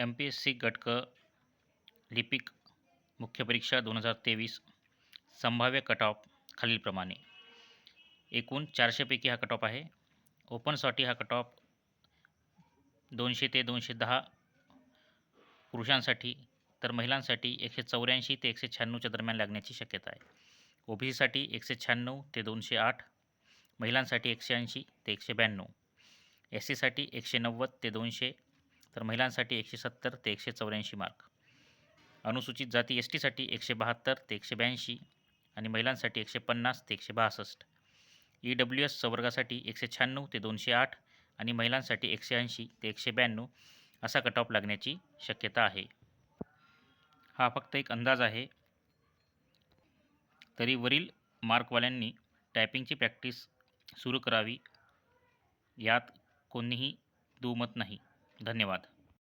M P S C गटक लिपिक मुख्य परीक्षा दोन हजार तेवीस संभाव्य कट ऑफ खालीलप्रमाणे. एकूण चारशेपैकी हा कट ऑफ आहे ओपनसाठी हा कट ऑफ दोनशे ते दोनशे दहा पुरुषांसाठी तर महिलांसाठी एकशे चौऱ्याऐंशी ते एकशे शहाण्णवच्या दरम्यान लागण्याची शक्यता आहे. ओ बी सीसाठी एकशे शहाण्णव ते दोनशे आठ महिलांसाठी एकशे ऐंशी ते एकशे ब्याण्णव एस सीसाठी एकशे नव्वद ते दोनशे तर महिलांसाठी एकशे सत्तर ते एकशे चौऱ्याऐंशी मार्क. अनुसूचित जाती एस टीसाठी एकशे बहात्तर ते एकशे ब्याऐंशी आणि महिलांसाठी एकशे पन्नास ते एकशे बासष्ट. ई डब्ल्यू एस संवर्गासाठी एकशे शहाण्णव ते दोनशे आठ आणि महिलांसाठी एकशे ऐंशी ते एकशे ब्याण्णव असा कट ऑफ लागण्याची शक्यता आहे. हा फक्त एक अंदाज आहे. तरी वरील मार्कवाल्यांनी टायपिंगची प्रॅक्टिस सुरू करावी. यात कोणीही दुमत नाही. धन्यवाद.